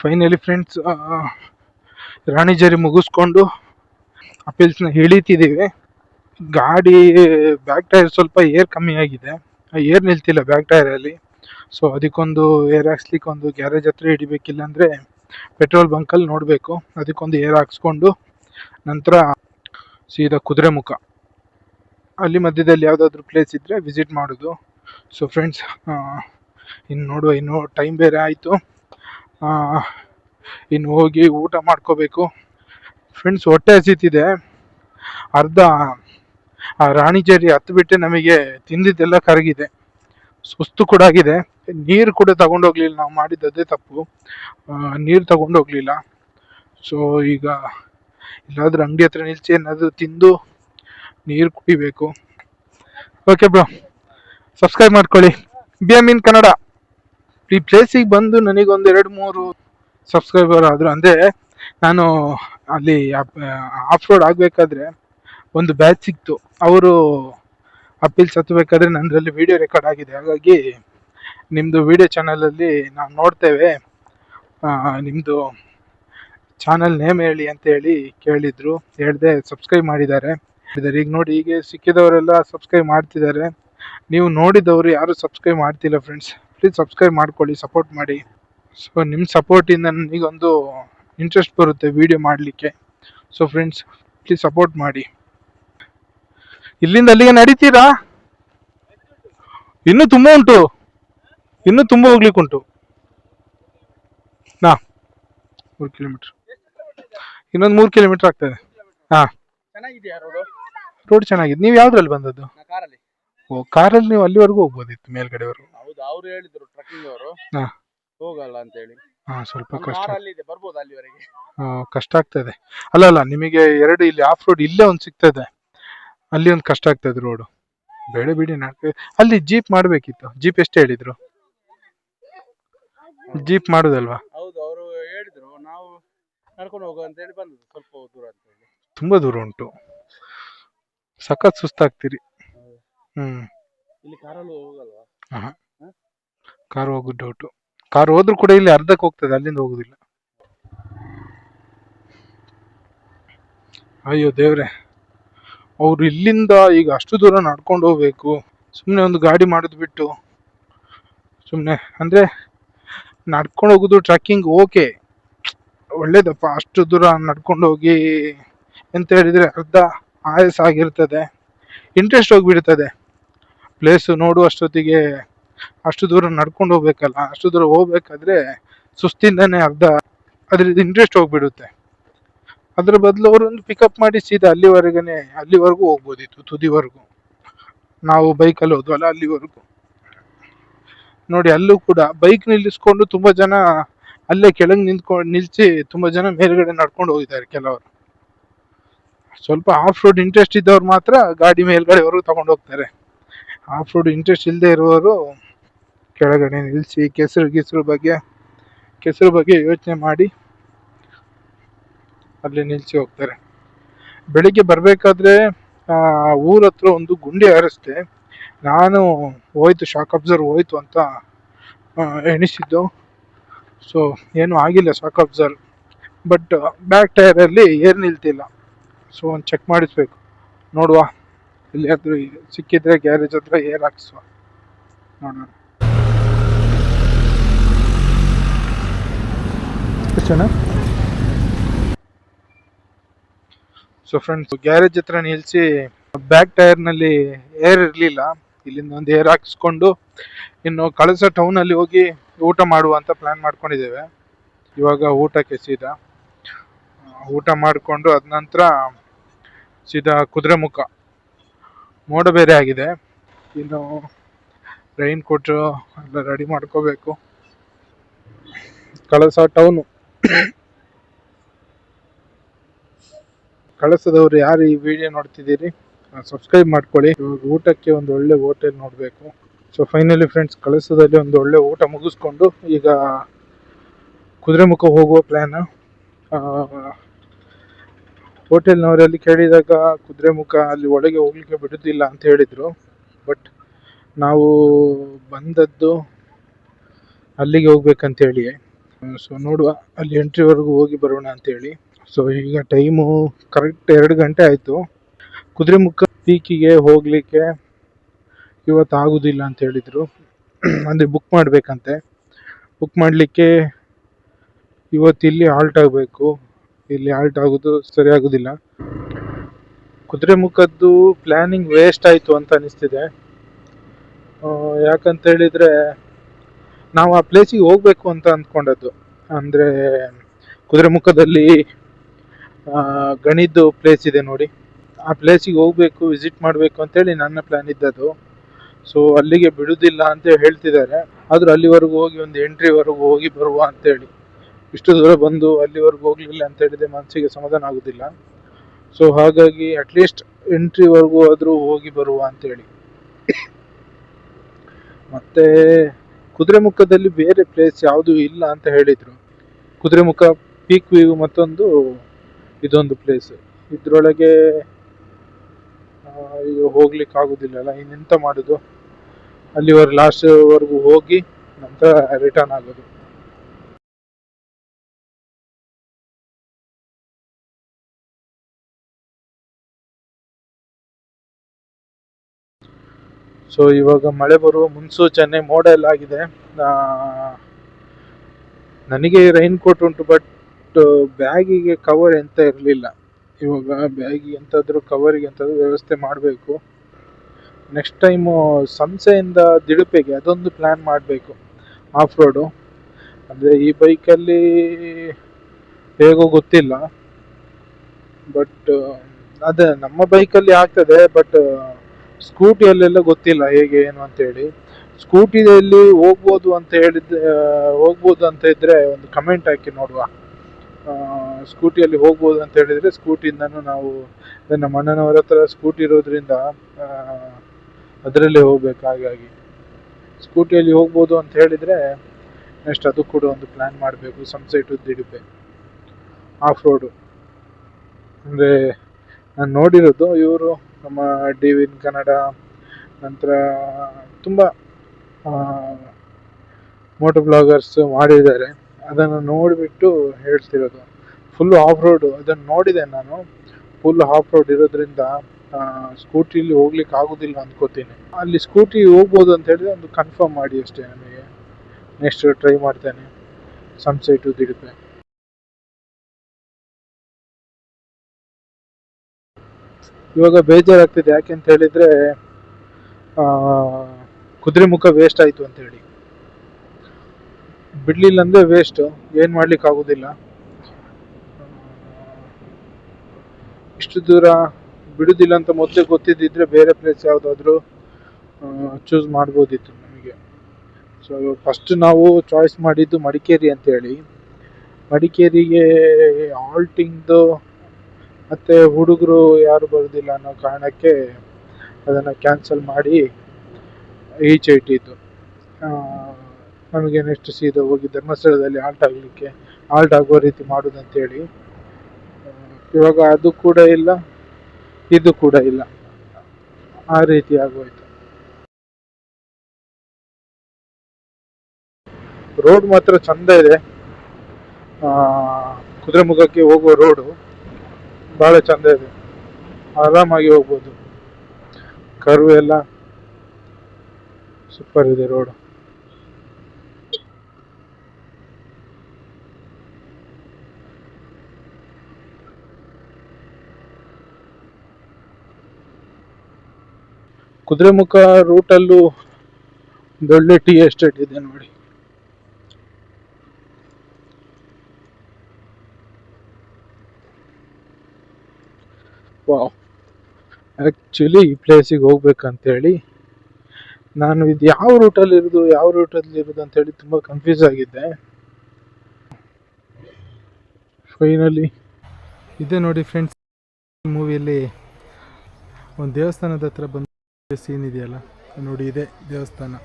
Finally friends ರಾಣಿ ಜರಿ ಮುಗಿಸ್ಕೊಂಡು ಅಪೀಲ್ಸ್ನ ಇಳಿತಿದ್ದೀವಿ ಗಾಡಿ ಬ್ಯಾಕ್ ಟೈರ್ ಸ್ವಲ್ಪ ಏರ್ ಕಮ್ಮಿ ಆಗಿದೆ. ಏರ್ ನಿಲ್ತಿಲ್ಲ ಬ್ಯಾಕ್ ಟೈರಲ್ಲಿ ಸೊ ಅದಕ್ಕೊಂದು ಏರ್ ಹಾಕ್ಸ್ಲಿಕ್ಕೆ ಒಂದು ಗ್ಯಾರೇಜ್ ಹತ್ರ ಹಿಡಿಬೇಕಿಲ್ಲ ಅಂದರೆ ಪೆಟ್ರೋಲ್ ಬಂಕಲ್ಲಿ ನೋಡಬೇಕು. ಅದಕ್ಕೊಂದು ಏರ್ ಹಾಕ್ಸ್ಕೊಂಡು ನಂತರ ಸೀದಾ ಕುದುರೆಮುಖ ಅಲ್ಲಿ ಮಧ್ಯದಲ್ಲಿ ಯಾವುದಾದ್ರೂ ಪ್ಲೇಸ್ ಇದ್ದರೆ ವಿಸಿಟ್ ಮಾಡೋದು. ಸೊ ಫ್ರೆಂಡ್ಸ್ ಇನ್ನು ನೋಡುವ, ಇನ್ನು ಟೈಮ್ ಬೇರೆ ಆಯಿತು. ಇನ್ನು ಹೋಗಿ ಊಟ ಮಾಡ್ಕೋಬೇಕು. ಫ್ರೆಂಡ್ಸ್ ಹೊಟ್ಟೆ ಹಸಿತಿದೆ. ಅರ್ಧ, ಆ ರಾಣಿಜೇರಿ ಹತ್ತು ಬಿಟ್ಟೆ ನಮಗೆ, ತಿಂದಿದ್ದೆಲ್ಲ ಕರಗಿದೆ. ಸುಸ್ತು ಕೂಡ ಆಗಿದೆ. ನೀರು ಕೂಡ ತಗೊಂಡೋಗ್ಲಿಲ್ಲ ನಾವು ಮಾಡಿದ್ದದೇ ತಪ್ಪು. ನೀರು ತಗೊಂಡೋಗ್ಲಿಲ್ಲ ಸೊ ಈಗ ಇಲ್ಲಾದ್ರೂ ಅಂಗಡಿ ಹತ್ರ ನಿಲ್ಸಿ ಏನಾದರೂ ತಿಂದು ನೀರು ಕುಡಿಬೇಕು. ಓಕೆ ಬ್ರೋ ಸಬ್ಸ್ಕ್ರೈಬ್ ಮಾಡ್ಕೊಳ್ಳಿ. B M in Kannada. ಈ ಪ್ಲೇಸಿಗೆ ಬಂದು ನನಗೊಂದು ಎರಡು, ಮೂರು ಸಬ್ಸ್ಕ್ರೈಬರ್ ಆದರು. ಅಂದರೆ ನಾನು ಅಲ್ಲಿ ಆಫ್ ರೋಡ್ ಆಗಬೇಕಾದ್ರೆ ಒಂದು ಬ್ಯಾಚ್ ಸಿಕ್ತು. ಅವರು ಅಪ್ಪಿಲ್ಸ್ ಹತ್ತಬೇಕಾದ್ರೆ ನನ್ನದ್ರಲ್ಲಿ ವಿಡಿಯೋ ರೆಕಾರ್ಡ್ ಆಗಿದೆ. ಹಾಗಾಗಿ ನಿಮ್ಮದು ವಿಡಿಯೋ ಚಾನಲಲ್ಲಿ ನಾವು ನೋಡ್ತೇವೆ. ನಿಮ್ಮದು ಚಾನಲ್ ನೇಮ್ ಹೇಳಿ ಅಂತ ಹೇಳಿ ಕೇಳಿದರು. ಹೇಳಿದೆ ಸಬ್ಸ್ಕ್ರೈಬ್ ಮಾಡಿದ್ದಾರೆ. ಈಗ ನೋಡಿ ಹೀಗೆ ಸಿಕ್ಕಿದವರೆಲ್ಲ ಸಬ್ಸ್ಕ್ರೈಬ್ ಮಾಡ್ತಿದ್ದಾರೆ. ನೀವು ನೋಡಿದವರು ಯಾರು ಸಬ್ಸ್ಕ್ರೈಬ್ ಮಾಡ್ತಿಲ್ಲ ಫ್ರೆಂಡ್ಸ್ ಪ್ಲೀಸ್ ಸಬ್ಸ್ಕ್ರೈಬ್ ಮಾಡ್ಕೊಳ್ಳಿ ಸಪೋರ್ಟ್ ಮಾಡಿ. ಸೊ ನಿಮ್ಮ ಸಪೋರ್ಟಿಂದ ನನಗೊಂದು ಇಂಟ್ರೆಸ್ಟ್ ಬರುತ್ತೆ ವಿಡಿಯೋ ಮಾಡಲಿಕ್ಕೆ. ಸೊ ಫ್ರೆಂಡ್ಸ್ ಪ್ಲೀಸ್ ಸಪೋರ್ಟ್ ಮಾಡಿ. ಇಲ್ಲಿಂದ ಅಲ್ಲಿಗೆ ನಡೀತೀರಾ? ಇನ್ನೂ ತುಂಬ ಉಂಟು. ಇನ್ನೂ ತುಂಬ ಹೋಗ್ಲಿಕ್ಕೆ ಉಂಟು. ನಾ ಮೂರು ಕಿಲೋಮೀಟ್ರ್ ಇನ್ನೊಂದು ಮೂರು ಕಿಲೋಮೀಟ್ರ್ ಆಗ್ತದೆ. ಹಾ. ರೋಡು ಚೆನ್ನಾಗಿದೆ. ನೀವು ಯಾವ್ದ್ರಲ್ಲಿ ಬಂದದ್ದು? ಓ ಕಾರಲ್ಲಿ ನೀವು ಅಲ್ಲಿವರೆಗೂ ಹೋಗ್ಬೋದಿತ್ತು ಮೇಲ್ಗಡೆವರೆಗೂ ಹೌದು ಅವ್ರು ಹೇಳಿದ್ರು ಟ್ರಕ್ಕಿಂಗ್ ಅವರು. ಹಾ. ಹೋಗಲ್ಲ ಅಂತ ಹೇಳಿ ಹಾ ಸ್ವಲ್ಪ ಕಷ್ಟ. ಕಾರಲ್ಲಿ ಇದೆ ಬರ್ಬೋದು ಅಲ್ಲಿವರೆಗೆ. ಆ, ಕಷ್ಟ ಆಗ್ತದೆ. ಅಲ್ಲ ಅಲ್ಲ ನಿಮಗೆ ಎರಡು ಇಲ್ಲಿ ಆಫ್ ರೋಡ್ ಇಲ್ಲೇ ಒಂದು ಸಿಗ್ತದೆ. ಅಲ್ಲಿ ಒಂದು ಕಷ್ಟ ಆಗ್ತದೆ ರೋಡು ಬೇಡ ಬಿಡಿ ನಾಲ್ಕು ಅಲ್ಲಿ ಜೀಪ್ ಮಾಡಬೇಕಿತ್ತು. ಜೀಪ್ ಎಷ್ಟು ಹೇಳಿದ್ರು? ಜೀಪ್ ಮಾಡುದಲ್ವಾ? ಹೌದು ಅವರು ಹೇಳಿದ್ರು ನಾವು ನಡ್ಕೊಂಡು ಹೋಗೋ ಅಂತ ಹೇಳಿ ಬಂದದ್ದು ಸ್ವಲ್ಪ ದೂರ ಅಂತ ಹೇಳಿ ತುಂಬಾ ದೂರ ಉಂಟು. ಸಖತ್ ಸುಸ್ತಾಗ್ತೀರಿ. ಹ್ಮ್. ಇಲ್ಲಿ ಕಾರಲ್ಲಿ ಹೋಗಲ್ವಾ? ಕಾರ್ ಹೋಗೋದು ಡೌಟು ಕಾರ್ ಹೋದ್ರು ಕೂಡ ಇಲ್ಲಿ ಅರ್ಧಕ್ಕೆ ಹೋಗ್ತದೆ ಅಲ್ಲಿಂದ ಹೋಗುದಿಲ್ಲ. ಅಯ್ಯೋ ದೇವ್ರೆ ಅವ್ರು ಇಲ್ಲಿಂದ ಈಗ ಅಷ್ಟು ದೂರ ನಡ್ಕೊಂಡು ಹೋಗ್ಬೇಕು. ಸುಮ್ಮನೆ ಒಂದು ಗಾಡಿ ಮಾಡೋದು ಬಿಟ್ಟು. ಸುಮ್ಮನೆ ಅಂದ್ರೆ ನಡ್ಕೊಂಡು ಹೋಗೋದು ಟ್ರಕ್ಕಿಂಗ್ ಓಕೆ ಒಳ್ಳೇದಪ್ಪ ಅಷ್ಟು ದೂರ ನಡ್ಕೊಂಡು ಹೋಗಿ ಎಂತ ಹೇಳಿದ್ರೆ ಅರ್ಧ ಆಯಾಸ ಆಗಿರ್ತದೆ. ಇಂಟ್ರೆಸ್ಟ್ ಹೋಗ್ಬಿಡ್ತದೆ. ಪ್ಲೇಸ್ ನೋಡುವಷ್ಟೊತ್ತಿಗೆ ಅಷ್ಟು ದೂರ ನಡ್ಕೊಂಡು ಹೋಗ್ಬೇಕಲ್ಲ, ಅಷ್ಟು ದೂರ ಹೋಗ್ಬೇಕಾದ್ರೆ ಸುಸ್ತಿಂದನೇ ಅರ್ಧ ಅದ್ರದ್ದು ಇಂಟ್ರೆಸ್ಟ್ ಹೋಗ್ಬಿಡುತ್ತೆ. ಅದ್ರ ಬದಲು ಅವರೊಂದು ಪಿಕಪ್ ಮಾಡಿ ಸೀದಾ ಅಲ್ಲಿವರೆಗೇ ಅಲ್ಲಿವರೆಗೂ ಹೋಗ್ಬೋದಿತ್ತು, ತುದಿವರೆಗೂ. ನಾವು ಬೈಕಲ್ಲಿ ಹೋದ್ವಲ್ಲ, ಅಲ್ಲಿವರೆಗೂ. ನೋಡಿ, ಅಲ್ಲೂ ಕೂಡ ಬೈಕ್ ನಿಲ್ಲಿಸ್ಕೊಂಡು ತುಂಬ ಜನ ಅಲ್ಲೇ ಕೆಳಗೆ ನಿಂತ್ಕೊಂಡು ನಿಲ್ಸಿ ತುಂಬ ಜನ ಮೇಲ್ಗಡೆ ನಡ್ಕೊಂಡು ಹೋಗಿದ್ದಾರೆ ಕೆಲವರು. ಸ್ವಲ್ಪ ಆಫ್ ರೋಡ್ ಇಂಟ್ರೆಸ್ಟ್ ಇದ್ದವ್ರು ಮಾತ್ರ ಗಾಡಿ ಮೇಲ್ಗಡೆವರೆಗೂ ತಗೊಂಡು ಹೋಗ್ತಾರೆ. ಆಫ್ ರೋಡ್ ಇಂಟ್ರೆಸ್ಟ್ ಇಲ್ಲದೆ ಇರುವವರು ಕೆಳಗಡೆ ನಿಲ್ಲಿಸಿ, ಕೆಸರು ಗಿಸರು ಬಗ್ಗೆ, ಕೆಸರು ಬಗ್ಗೆ ಯೋಚನೆ ಮಾಡಿ ಅಲ್ಲಿ ನಿಲ್ಲಿಸಿ ಹೋಗ್ತಾರೆ. ಬೆಳಿಗ್ಗೆ ಬರಬೇಕಾದ್ರೆ ಊರ ಹತ್ರ ಒಂದು ಗುಂಡಿ ಹಾರಿಸ್ದೆ ನಾನು ಹೋಯ್ತು ಶಾಕ್ ಅಬ್ಸರ್ವ್ ಹೋಯ್ತು ಅಂತ ಎಣಿಸಿದ್ದು. ಸೊ ಏನು ಆಗಿಲ್ಲ ಶಾಕ್ ಅಬ್ಸರ್ವ್ ಬಟ್ ಬ್ಯಾಕ್ ಟೈರಲ್ಲಿ ಏರ್ ನಿಲ್ತಿಲ್ಲ. ಸೊ ಒಂದು ಚೆಕ್ ಮಾಡಿಸ್ಬೇಕು. ನೋಡುವ. ಎಲ್ಲಿಯಾದ್ರೂ ಸಿಕ್ಕಿದ್ರೆ ಗ್ಯಾರೇಜ್ ಹತ್ರ ಏರ್ ಹಾಕಿಸುವ. ನೋಡೋಣ. ಸೊ ಫ್ರೆಂಡ್ಸ್ ಗ್ಯಾರೇಜ್ ಹತ್ರ ನಿಲ್ಸಿ ಬ್ಯಾಕ್ ಟೈರ್ನಲ್ಲಿ ಏರ್ ಇರಲಿಲ್ಲ. ಇಲ್ಲಿಂದ ಒಂದು ಏರ್ ಹಾಕಿಸ್ಕೊಂಡು ಇನ್ನು ಕಳಸ ಟೌನಲ್ಲಿ ಹೋಗಿ ಊಟ ಮಾಡುವ ಅಂತ ಪ್ಲಾನ್ ಮಾಡ್ಕೊಂಡಿದ್ದೇವೆ. ಇವಾಗ ಊಟಕ್ಕೆ ಸೀದಾ. ಊಟ ಮಾಡಿಕೊಂಡು ಅದ ನಂತರ ಸೀದಾ ಕುದುರೆಮುಖ. ಮೋಡ ಬೇರೆ ಆಗಿದೆ. ಇನ್ನು ರೈನ್ ಕೋಟ್ ಎಲ್ಲ ರೆಡಿ ಮಾಡ್ಕೋಬೇಕು. ಕಳಸ ಟೌನು ಕಳಸದವ್ರು ಯಾರು ಈ ವಿಡಿಯೋ ನೋಡ್ತಿದ್ದೀರಿ? ಸಬ್ಸ್ಕ್ರೈಬ್ ಮಾಡ್ಕೊಳ್ಳಿ. ಇವಾಗ ಊಟಕ್ಕೆ ಒಂದು ಒಳ್ಳೆ ಹೋಟೆಲ್ ನೋಡಬೇಕು. ಸೊ ಫೈನಲಿ ಫ್ರೆಂಡ್ಸ್ ಕಳಸದಲ್ಲಿ ಒಂದು ಒಳ್ಳೆ ಊಟ ಮುಗಿಸ್ಕೊಂಡು ಈಗ ಕುದುರೆಮುಖ ಹೋಗುವ ಪ್ಲ್ಯಾನ್ ಹೋಟೆಲ್ನವರಲ್ಲಿ ಕೇಳಿದಾಗ ಕುದುರೆಮುಖ ಅಲ್ಲಿ ಒಳಗೆ ಹೋಗ್ಲಿಕ್ಕೆ ಬಿಡುದಿಲ್ಲ ಅಂತ ಹೇಳಿದ್ರು. ಬಟ್ ನಾವು ಬಂದದ್ದು ಅಲ್ಲಿಗೆ ಹೋಗ್ಬೇಕಂತ ಹೇಳಿ ಸೊ ನೋಡುವ, ಅಲ್ಲಿ ಎಂಟ್ರಿವರೆಗೂ ಹೋಗಿ ಬರೋಣ ಅಂತೇಳಿ. ಸೊ ಈಗ ಟೈಮು ಕರೆಕ್ಟ್ ಎರಡು ಗಂಟೆ ಆಯಿತು. ಕುದುರೆಮುಖ ಪೀಕಿಗೆ ಹೋಗಲಿಕ್ಕೆ ಇವತ್ತು ಆಗೋದಿಲ್ಲ ಅಂತ ಹೇಳಿದರು. ಅಂದರೆ ಬುಕ್ ಮಾಡಬೇಕಂತೆ. ಬುಕ್ ಮಾಡಲಿಕ್ಕೆ ಇವತ್ತು ಇಲ್ಲಿ ಹಾಲ್ಟ್ ಆಗಬೇಕು. ಇಲ್ಲಿ ಆಲ್ಟ್ ಆಗೋದು ಸರಿ ಆಗೋದಿಲ್ಲ. ಕುದುರೆಮುಖದ್ದು ಪ್ಲ್ಯಾನಿಂಗ್ ವೇಸ್ಟ್ ಆಯಿತು ಅಂತ ಅನಿಸ್ತಿದೆ. ಯಾಕಂತ ಹೇಳಿದರೆ ನಾವು ಆ ಪ್ಲೇಸಿಗೆ ಹೋಗಬೇಕು ಅಂತ ಅಂದ್ಕೊಂಡದ್ದು ಅಂದರೆ ಕುದುರೆಮುಖದಲ್ಲಿ ಮುಖದಲ್ಲಿ ಗಣಿದ್ದು ಪ್ಲೇಸ್ ಇದೆ ನೋಡಿ. ಆ ಪ್ಲೇಸಿಗೆ ಹೋಗಬೇಕು ವಿಸಿಟ್ ಮಾಡಬೇಕು ಅಂತೇಳಿ ನನ್ನ ಪ್ಲ್ಯಾನ್ ಇದ್ದದ್ದು. ಸೊ ಅಲ್ಲಿಗೆ ಬಿಡುವುದಿಲ್ಲ ಅಂತ ಹೇಳ್ತಿದ್ದಾರೆ. ಆದರೂ ಅಲ್ಲಿವರೆಗೂ ಹೋಗಿ ಒಂದು ಎಂಟ್ರಿವರೆಗೂ ಹೋಗಿ ಬರುವ ಅಂತೇಳಿ ಇಷ್ಟು ದೂರ ಬಂದು ಅಲ್ಲಿವರೆಗೂ ಹೋಗ್ಲಿಲ್ಲ ಅಂತ ಹೇಳಿದ್ರೆ ಮನಸ್ಸಿಗೆ ಸಮಾಧಾನ ಆಗೋದಿಲ್ಲ. ಸೊ ಹಾಗಾಗಿ ಅಟ್ಲೀಸ್ಟ್ ಎಂಟ್ರಿವರೆಗೂ ಆದರೂ ಹೋಗಿ ಬರುವ ಅಂತೇಳಿ ಮತ್ತೆ ಕುದುರೆಮುಖದಲ್ಲಿ ಬೇರೆ ಪ್ಲೇಸ್ ಯಾವುದೂ ಇಲ್ಲ ಅಂತ ಹೇಳಿದರು. ಕುದುರೆಮುಖ ಪೀಕ್ ವ್ಯೂ ಮತ್ತೊಂದು ಇದೊಂದು ಪ್ಲೇಸ್ ಇದರೊಳಗೆ ಈಗ ಹೋಗ್ಲಿಕ್ಕೆ ಆಗೋದಿಲ್ಲಲ್ಲ ಇನ್ನೆಂತ ಮಾಡೋದು? ಅಲ್ಲಿವರೆಗೆ ಲಾಸ್ಟ್ವರೆಗೂ ಹೋಗಿ ನಂತರ ರಿಟರ್ನ್ ಆಗೋದು. ಸೊ ಇವಾಗ ಮಳೆ ಬರುವ ಮುನ್ಸೂಚನೆ ಮೋಡ ಆಗಿದೆ. ನನಗೆ ರೈನ್ ಕೋಟ್ ಉಂಟು ಬಟ್ ಬ್ಯಾಗಿಗೆ ಕವರ್ ಎಂತ ಇರಲಿಲ್ಲ. ಇವಾಗ ಬ್ಯಾಗಿಗೆ ಎಂತಾದರೂ ಕವರಿಗೆ ಎಂತಾದರೂ ವ್ಯವಸ್ಥೆ ಮಾಡಬೇಕು. ನೆಕ್ಸ್ಟ್ ಟೈಮು ಸಂಸೆಯಿಂದ ದಿಡುಪೆಗೆ ಅದೊಂದು ಪ್ಲ್ಯಾನ್ ಮಾಡಬೇಕು. ಆಫ್ ರೋಡು ಅಂದರೆ ಈ ಬೈಕಲ್ಲಿ ಹೇಗೋ ಗೊತ್ತಿಲ್ಲ. ಬಟ್ ಅದೇ, ನಮ್ಮ ಬೈಕಲ್ಲಿ ಆಗ್ತದೆ ಬಟ್ ಸ್ಕೂಟಿಯಲ್ಲೆಲ್ಲ ಗೊತ್ತಿಲ್ಲ ಹೇಗೆ ಏನು ಅಂತೇಳಿ ಸ್ಕೂಟಿಯಲ್ಲಿ ಹೋಗ್ಬೋದು ಅಂತ ಹೇಳಿದ ಹೋಗ್ಬೋದು ಅಂತ ಇದ್ರೆ ಒಂದು ಕಮೆಂಟ್ ಹಾಕಿ ನೋಡುವ. ಸ್ಕೂಟಿಯಲ್ಲಿ ಹೋಗ್ಬೋದು ಅಂತ ಹೇಳಿದರೆ ಸ್ಕೂಟಿಯಿಂದನೂ ನಾವು ನಮ್ಮ ಅಣ್ಣನವರ ಹತ್ರ ಸ್ಕೂಟಿ ಇರೋದ್ರಿಂದ ಅದರಲ್ಲೇ ಹೋಗ್ಬೇಕು ಹಾಗಾಗಿ. ಸ್ಕೂಟಿಯಲ್ಲಿ ಹೋಗ್ಬೋದು ಅಂತ ಹೇಳಿದರೆ ನೆಕ್ಸ್ಟ್ ಅದು ಕೂಡ ಒಂದು ಪ್ಲ್ಯಾನ್ ಮಾಡಬೇಕು ಸಂಸೈಟ್ ಟು ದಿಡುಪೆ ಆಫ್ ರೋಡು ಅಂದರೆ ನಾನು ನೋಡಿರೋದು ಇವರು ನಮ್ಮ ಡಿ ವಿನ್ ಕನ್ನಡ ನಂತರ ತುಂಬ ಮೋಟೋ ಬ್ಲಾಗರ್ಸ್ ಮಾಡಿದ್ದಾರೆ. ಅದನ್ನು ನೋಡಿಬಿಟ್ಟು ಹೇಳ್ತಿರೋದು. ಫುಲ್ ಆಫ್ ರೋಡು ಅದನ್ನು ನೋಡಿದೆ ನಾನು. ಫುಲ್ ಆಫ್ ರೋಡ್ ಇರೋದ್ರಿಂದ ಸ್ಕೂಟಿಲಿ ಹೋಗ್ಲಿಕ್ಕೆ ಆಗೋದಿಲ್ಲ ಅಂದ್ಕೋತೀನಿ ಅಲ್ಲಿ ಸ್ಕೂಟಿ ಹೋಗ್ಬೋದು ಅಂತ ಹೇಳಿದ್ರೆ ಒಂದು ಕನ್ಫರ್ಮ್ ಮಾಡಿ ಅಷ್ಟೇ ನನಗೆ ನೆಕ್ಸ್ಟ್ ಟ್ರೈ ಮಾಡ್ತೇನೆ. ಸನ್ಸೆಟು ದಿಡುಪೆ ಇವಾಗ ಬೇಜಾರಾಗ್ತಿದೆ. ಯಾಕೆ ಅಂತ ಹೇಳಿದ್ರೆ ಆ, ಕುದುರೆಮುಖ ವೇಸ್ಟ್ ಆಯಿತು ಅಂತ ಹೇಳಿ. ಬಿಡ್ಲಿಲ್ಲ ಅಂದ್ರೆ ವೇಸ್ಟ್ ಏನು ಮಾಡ್ಲಿಕ್ಕೆ ಆಗೋದಿಲ್ಲ. ಇಷ್ಟು ದೂರ ಬಿಡುದಿಲ್ಲ ಅಂತ ಮೊದಲೇ ಗೊತ್ತಿದ್ದಿದ್ರೆ ಬೇರೆ ಪ್ಲೇಸ್ ಯಾವುದಾದ್ರೂ ಚೂಸ್ ಮಾಡ್ಬೋದಿತ್ತು ನಮಗೆ. ಸೊ ಫಸ್ಟ್ ನಾವು ಚಾಯ್ಸ್ ಮಾಡಿದ್ದು ಮಡಿಕೇರಿ ಅಂತೇಳಿ ಮಡಿಕೇರಿಗೆ ಆಲ್ಟಿಂಗ್ದು ಮತ್ತು ಹುಡುಗರು ಯಾರು ಬರೋದಿಲ್ಲ ಅನ್ನೋ ಕಾರಣಕ್ಕೆ ಅದನ್ನು ಕ್ಯಾನ್ಸಲ್ ಮಾಡಿ ಈಚೆ ಇಟ್ಟಿದ್ದು ನಮಗೆ ನೆಕ್ಸ್ಟ್ ಸೀದಾ ಹೋಗಿ ಧರ್ಮಸ್ಥಳದಲ್ಲಿ ಆಲ್ಟ್ ಆಗಲಿಕ್ಕೆ ಆಲ್ಟ್ ಆಗುವ ರೀತಿ ಮಾಡೋದಂತೇಳಿ. ಇವಾಗ ಅದು ಕೂಡ ಇಲ್ಲ, ಇದು ಕೂಡ ಇಲ್ಲ. ಆ ರೀತಿ ಆಗೋಯ್ತು. ರೋಡ್ ಮಾತ್ರ ಚಂದ ಇದೆ. ಕುದುರೆಮುಖಕ್ಕೆ ಹೋಗುವ ರೋಡು ಭಾಳ ಚಂದ ಇದೆ. ಆರಾಮಾಗಿ ಹೋಗ್ಬೋದು. ಕರ್ವ್ ಎಲ್ಲ ಸೂಪರ್ ಇದೆ ರೋಡ್ ಕುದುರೆಮುಖ ರೂಟಲ್ಲೂ ಒಂದೊಳ್ಳೆ ಟೀ ಎಸ್ಟೇಟ್ ಇದೆ ನೋಡಿ. ವಾವ್ ಆ್ಯಕ್ಚುಲಿ ಈ ಪ್ಲೇಸಿಗೆ ಹೋಗ್ಬೇಕಂತೇಳಿ ನಾನು ಇದು ಯಾವ ರೂಟಲ್ಲಿ ಇರೋದು, ಯಾವ ರೂಟಲ್ಲಿ ಇರೋದು ಅಂತೇಳಿ ತುಂಬ ಕನ್ಫ್ಯೂಸ್ ಆಗಿದ್ದೆ. ಫೈನಲಿ ಇದೆ ನೋಡಿ ಫ್ರೆಂಡ್ಸ್ ಮೂವಿಯಲ್ಲಿ ಒಂದು ದೇವಸ್ಥಾನದ ಹತ್ರ ಬಂದ ಸೀನ್ ಇದೆಯಲ್ಲ? ನೋಡಿ ಇದೆ ದೇವಸ್ಥಾನ.